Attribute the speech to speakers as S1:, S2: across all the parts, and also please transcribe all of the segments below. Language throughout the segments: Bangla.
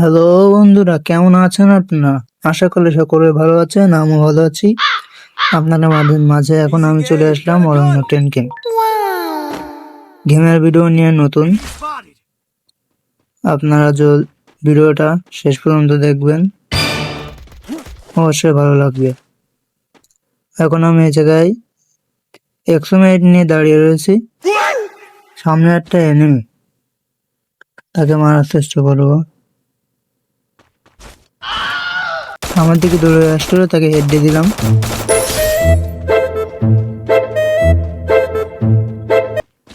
S1: হ্যালো বন্ধুরা, কেমন আছেন আপনারা? আশা করি সকলে ভালো আছেন, আমিও ভালো আছি। আপনারা মাঝে মাঝে এখন আমি চলে আসলাম অরণ্য ট্রেন গেম। গেমের ভিডিও নিয়ে নতুন। আপনারা যে ভিডিওটা শেষ পর্যন্ত দেখবেন, অবশ্যই ভালো লাগবে। এখন আমি এই জায়গায় একশো মিনিট নিয়ে দাঁড়িয়ে রয়েছি। সামনে একটা এনিমি তাকে মারার চেষ্টা করব। আমার দিকে দৌড়ে আসলো, তাকে হেড দিয়ে দিলাম।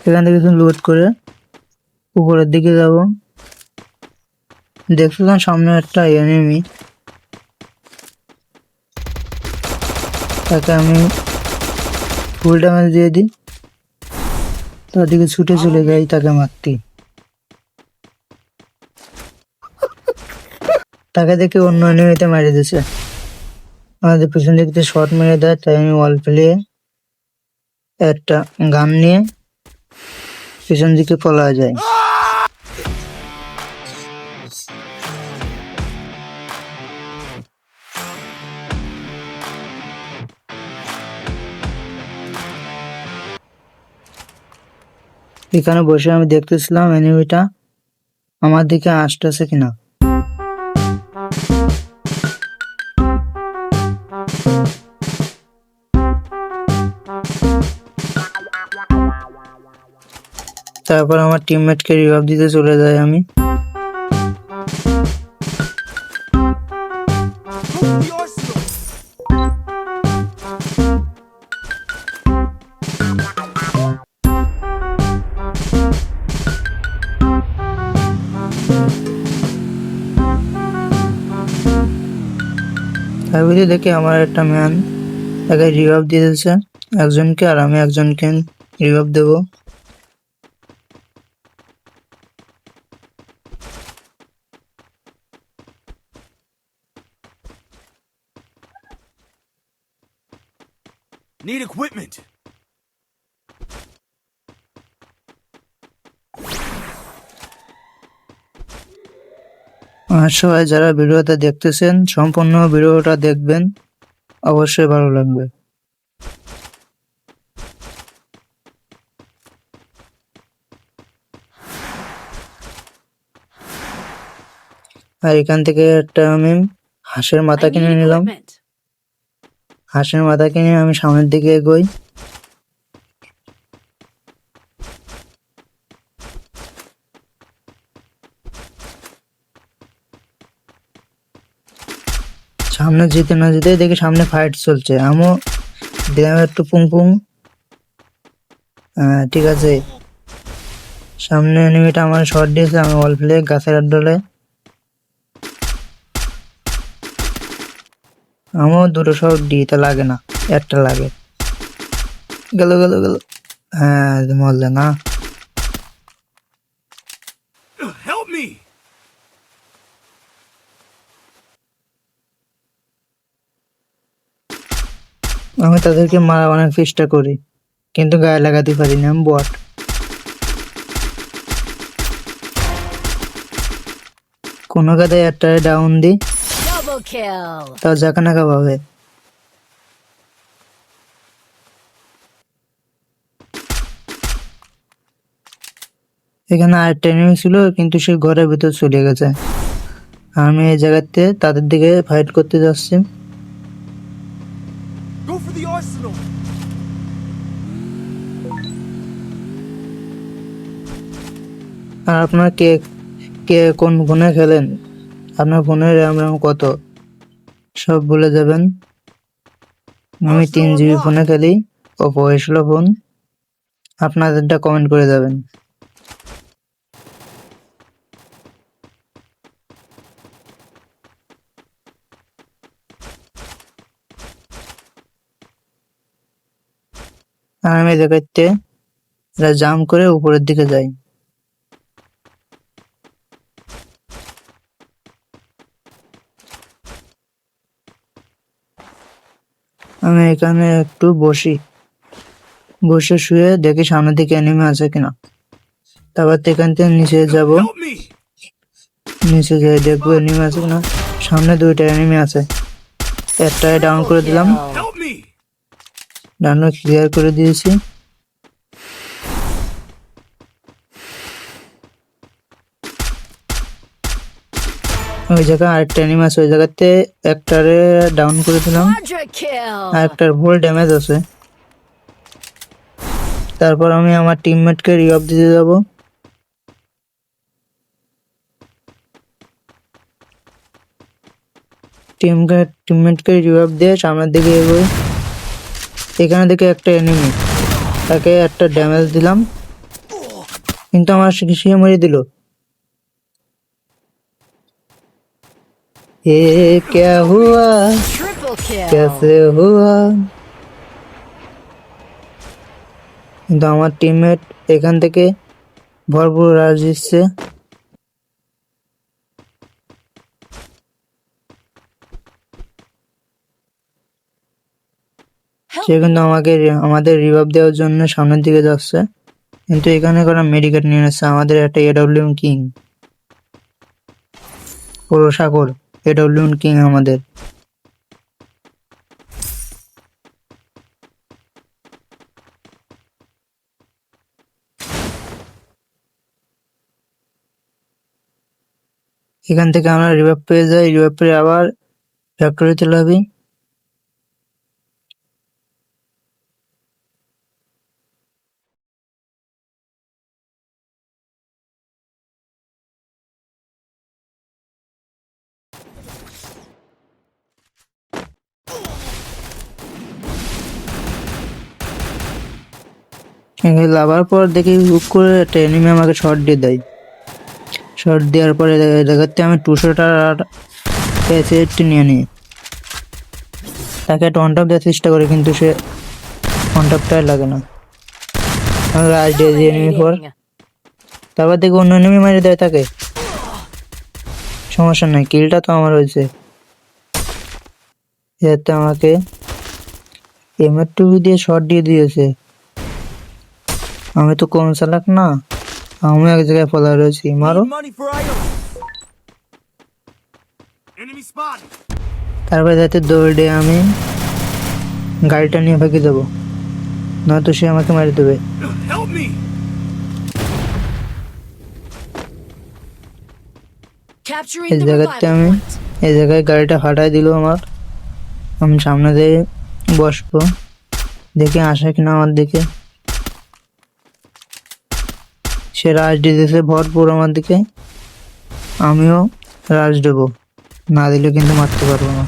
S1: এখান থেকে লোড করে উপরের দিকে যাব। দেখছিলাম সামনে একটা এনিমি তাকে আমি ফুল ড্যামেজ দিয়ে দিই। তার দিকে ছুটে চলে যাই, তাকে মারতে তাকে দেখে অন্য এনিমিতে মারি দিছে। আমাদের পিছন দিক থেকে শর্ট মেরে দেয়, তাই আমি ওয়াল ফেলিয়ে একটা গান নিয়ে পিছন দিকে পলা যায় এখানে বসে আমি দেখতেছিলাম এনিমিটা আমার দিকে আসতেছে কিনা। তারপর আমার টিমমেটকে রিভাইভ দিতে চলে যাই আমি। তারপরে দেখি আমার একটা ম্যান তাকে দিয়ে দিয়েছে। একজনকে আর আমি একজনকে রিভাইভ দেবো।
S2: Need equipment.
S1: আর সবাই যারা ভিডিওটা দেখতেছেন সম্পূর্ণ ভিডিওটা দেখবেন অবশ্যই ভালো লাগবে আর এখান থেকে একটা আমি হাঁসের মাথা কিনে নিলাম. হাঁসের মাথা কিনে আমি সামনের দিকে এগোই। সামনে যেতে না যেতে দেখি সামনে ফাইট চলছে। আমিও দিলাম একটু পুং পুং। ঠিক আছে। সামনে এনিমিটা আমার শর্ট দিয়েছে, আমি অল প্লে গাছের আড্ডলে। আমিও দুটো সব দিই তা লাগে না একটা লাগে। গেল গেল গেল। হ্যাঁ মরলে না। আমি তাদেরকে মারা অনেক চেষ্টা করি কিন্তু গায়ে লাগাতে পারি না আমি বট কোনো কাদায় একটা ডাউন দিই।
S3: Double kill.
S1: এখানে আরেকটা এনিমি ছিল কিন্তু সে ঘরের ভিতর চলে গেছে আমি এই জায়গাতে তাদের দিকে ফাইট করতে যাচ্ছি! আর আপনার কে কে কোন ফোনে খেলেন আপনার ফোনের র্যাম র্যাম কত? সব বলে যাবেন। আমি তিন জিবি ফোনে খেলি। ওপো এসলো ফোন। আপনাদেরটা কমেন্ট করে যাবেন। আর আমি দেখাতে এটা জাম করে উপরের দিকে যাই। আমি এখানে একটু বসি। বসে শুয়ে দেখি সামনের দিকে এনিমি আছে কিনা। তারপর এখান থেকে নিচে যাব। নিচে যাই দেখব এনিমি আছে কিনা। সামনে দুইটা এনিমি আছে। একটাই ডাউন করে দিলাম. ডাউন ক্লিয়ার করে দিয়েছি। ওই জায়গায় আরেকটা এনিমি আছে ওই জায়গাতে একটারে ডাউন করে দিলাম। আর একটার ভুল ড্যামেজ আছে। তারপর আমি আমার টিমমেটকে রিঅফ দিতে যাব। টিমকে টিমমেটকে রিঅফ দিয়ে সামনের দিকে এগোই। এখানে দেখে একটা এনিমি তাকে একটা ড্যামেজ দিলাম। কিন্তু আমার সে মেরে দিল। এ ক্যা হুয়া
S3: Triple kill.
S1: कैसे हुआ কিন্তু আমার টিমমেট এখান থেকে ভরপুর রাজ দিচ্ছে সে কিন্তু আমাকে রি- আমাদের রিভাব দেওয়ার জন্য সামনের দিকে যাচ্ছে কিন্তু এখানে করা মেডিকেট নিয়ে নিচ্ছে আমাদের একটা এডব্লিউ কিং পুরো সাগর এডব্লিউ কিং আমাদের। এখান থেকে আমরা রিভাব পেয়ে যাই রিভাব পেয়ে আবার ফ্যাক্টরিতে চলে লাভার পর দেখি হুক করে একটা এনিমি আমাকে শর্ট দিয়ে দেয়। শর্ট দেওয়ার পরে দেখাতে আমি টু শটার আর এসএটি নিয়ে নিই। তাকে একটা অন টপ দেওয়ার চেষ্টা করি, কিন্তু সে অন টপটাই লাগে না। রাজ দিয়ে দিয়ে নিবি পর। তারপর দেখি অন্য এনিমি মারি দেয় তাকে। সমস্যা নাই কিলটা তো আমার হয়েছে। যাতে আমাকে এমআর টুবি দিয়ে শর্ট দিয়ে দিয়েছে। আমি তো কোন চালাক না আমি এক জায়গায় পলা রয়েছি মারো! তারপরে যাতে দৌড়ে আমি গাড়িটা নিয়ে ভাগে দেবো। নয়তো সে আমাকে মারি দেবে। এই জায়গাতে আমি এই জায়গায় গাড়িটা ফাটাই দিল আমার। আমি সামনে দিয়ে বসবো। দেখে আসে কিনা আমার দিকে। সে রাজ দিতেছে ভরপুর আমার দিকে। আমিও রাজ দেবো। না দিলে কিন্তু মারতে পারব না.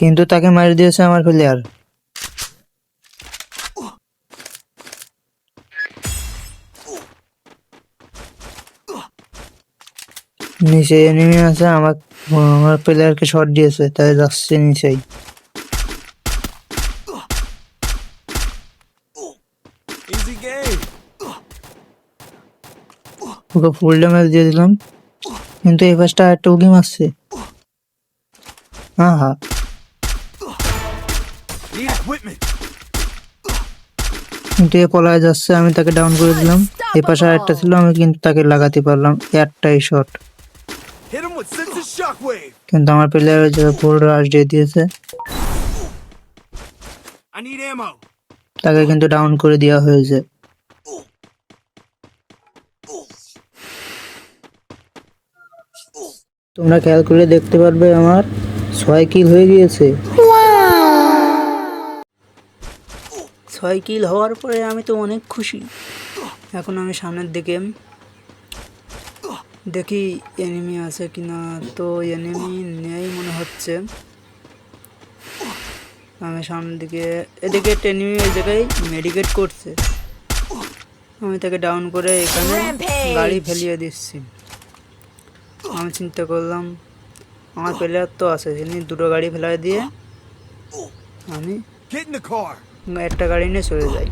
S1: কিন্তু তাকে মারি দিয়েছে আমার প্লেয়ার নিচে এনিমি আছে আমার আমার প্লেয়ারকে শট দিয়েছে তাই যাচ্ছে নিচেই। ওকে ফুল ড্যামেজ দিয়ে দিলাম। কিন্তু এই পাশটা একটা উকি মারছে। হ্যাঁ হ্যাঁ কিন্তু এ পলায় যাচ্ছে আমি তাকে ডাউন করে দিলাম। এই পাশে আরেকটা ছিল আমি কিন্তু তাকে লাগাতে পারলাম। একটাই শট! কিন্তু আমার প্লেয়ার ফুল রাশ দিয়ে দিয়েছে! তাকে কিন্তু ডাউন করে দেওয়া হয়েছে। তোমরা খেয়াল করে দেখতে পারবে আমার ছয় কিল হয়ে গিয়েছে। ছয় কিল হওয়ার পরে আমি তো অনেক খুশি। এখন আমি সামনের দিকে দেখি এনিমি আছে কিনা। তো এনিমি নেই মনে হচ্ছে। আমি সামনের দিকে, এদিকে টেনিমি এই জায়গায় মেডিকেট করছে। আমি তাকে ডাউন করে এখানে গাড়ি ফেলিয়ে দিচ্ছি। আমি চিন্তা করলাম আমার প্লেয়ার তো আছে তিনি দুটো গাড়ি ফেলাই দিয়ে আমি একটা গাড়ি নিয়ে চলে যাই।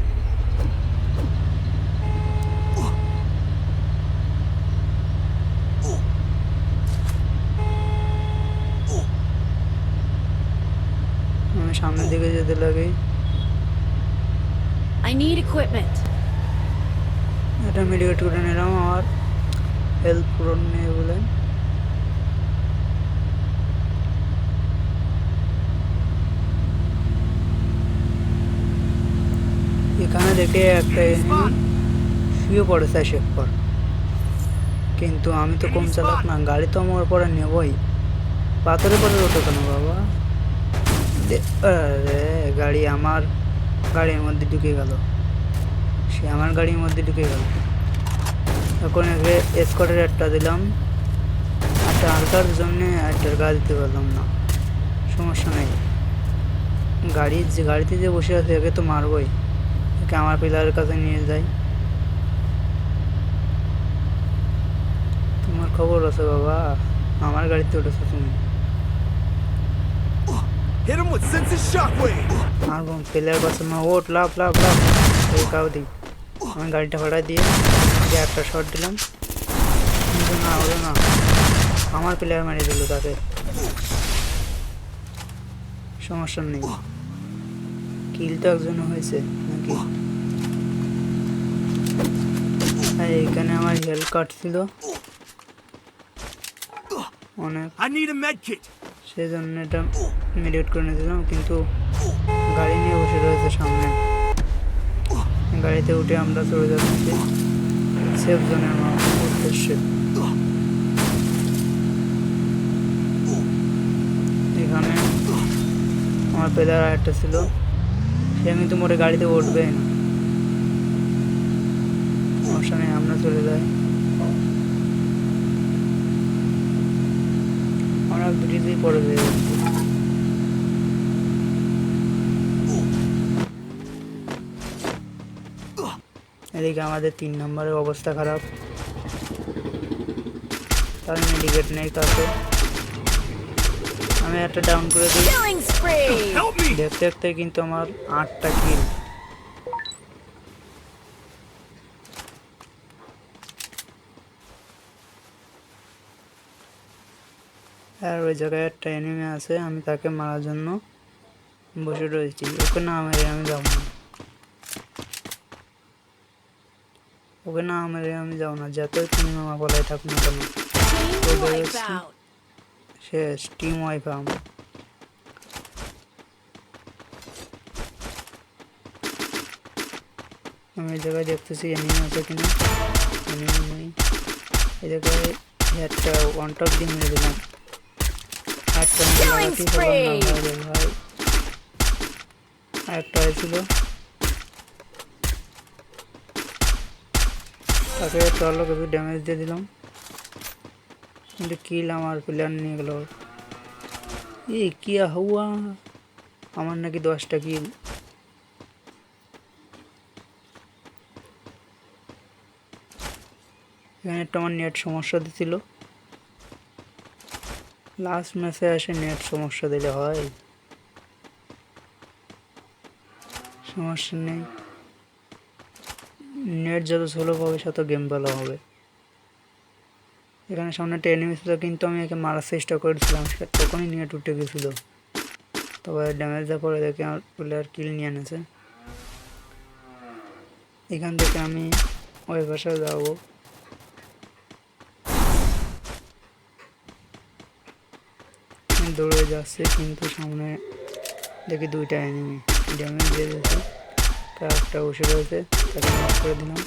S1: আমি সামনের দিকে যেতে লাগে।
S3: I need equipment.
S1: এটা মেডিকেট করে নিলাম আমার হেল্প পূরণ নেই বলে। এখানে দেখে একটা শুয়ে পড়েছে শেখ পর। কিন্তু আমি তো কম চালাক না গাড়ি তো আমার পরে নেবই। পাথরের পরে ওঠো কেন বাবা? আরে গাড়ি আমার গাড়ির মধ্যে ঢুকে গেল। সে আমার গাড়ির মধ্যে ঢুকে গেল। এখন একে স্কটের একটা দিলাম। একটা হালকার জন্য একটার গা দিতে পারলাম না। সমস্যা নেই। গাড়ি যে গাড়িতে যে বসে আছে একে তো মারবই। একে আমার পিলারের কাছে নিয়ে যাই। তোমার খবর আছে বাবা? আমার গাড়িতে উঠেছো তুমি।
S2: Hit him with sense of shockwave.
S1: আর প্লেয়ার কাছে মা ওট লাভ লাভ লাভ এই কাউ দিই আমি গাড়িটা ভাড়া দিয়ে যে একটা শট দিলাম। কিন্তু না হলো না। আমার প্লেয়ার মারি দিল তাকে। সমস্যা নেই। কিল তো একজন হয়েছে। এইখানে আমার হেলথ কার্ড ছিল। অনেক. সেই জন্য এটা মেডিকেট করে নিয়েছিলাম কিন্তু গাড়ি নিয়ে বসে রয়েছে সামনে। গাড়িতে উঠে আমরা চলে যাচ্ছি। সেফ জোনের উদ্দেশ্যে। এখানে আমার পেদার একটা ছিল। কিন্তু মোটে গাড়িতে উঠবে। না সমস্যা নেই, আমরা চলে যাই। আমরা ব্রিজেই পড়ে যাই এদিকে আমাদের তিন নম্বরের অবস্থা খারাপ। তার মেডিকেট নেই কাছে আমি একটা ডাউন করে দিই! দেখতে দেখতে কিন্তু আমার আটটা কিল আর ওই জায়গায় একটা এনিমি আছে আমি তাকে মারার জন্য বসে রয়েছি। ওকে না মেরে আমি যাব না। ওকে না মেরে আমি যাব না। যতই তুমি মামা বলাই থাক না কেন! শেষ টিম ওয়াইফ আমার আমি এই জায়গায় দেখতেছি এনিমি আছে কিনা? এনিমি নেই। এই জায়গায় একটা ওয়ান টপ দিয়ে মেরে দিলাম। একটা! ভাই। আরেকটা হয়েছিল। তাকে কিছু ড্যামেজ দিয়ে দিলাম। কিন্তু কিল আমার প্লেয়ার নিয়ে গেল। এই কিয়া হুয়া আমার নাকি দশটা কিল। এখানে একটা আমার নেট সমস্যা দিছিল। লাস্ট ম্যাচে এসে নেট সমস্যা দিলে হয়। সমস্যা নেই। নেট যত স্লো পাবে, তত গেম ভালো হবে। এখানে সামনে একটা এনিমি ছিল কিন্তু আমি একে মারার চেষ্টা করেছিলাম তখনই নিয়ে উঠে গেছিল। তবে ড্যামেজ দেওয়ার পরে দেখে আমার প্লেয়ার কিল নিয়ে এনেছে। এখান থেকে আমি ওই বাসায় যাব। দৌড়ে যাচ্ছে, কিন্তু সামনে দেখি দুইটা এনিমি ড্যামেজ দিয়ে দিয়েছে। তার একটা বসে রয়েছে, তাকে মাফ করে দিলাম।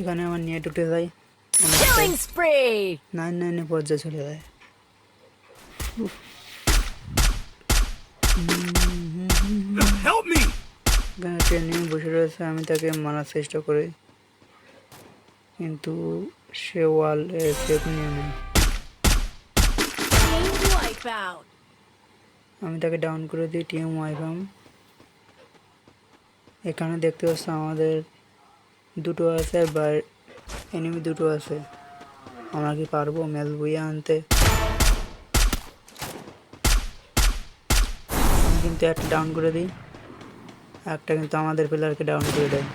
S1: এখানে আমার নেট উঠে যায় নাইন নাইনে পর্যায়ে চলে যায়।
S2: Help me!
S1: এখানে ট্রেনে বসে রয়েছে আমি তাকে মারার চেষ্টা করি কিন্তু সে ওয়াল সেফ নিয়ে নেয় আমি তাকে ডাউন করে দিই টিএম ওয়াইফাম এখানে দেখতে পাচ্ছ আমাদের দুটো আছে আর এনিমি দুটো আছে। আমরা কি পারব মেল বইয়ে আনতে? কিন্তু একটা ডাউন করে দিই। একটা কিন্তু আমাদের প্লেয়ারকে ডাউন করে দেয়।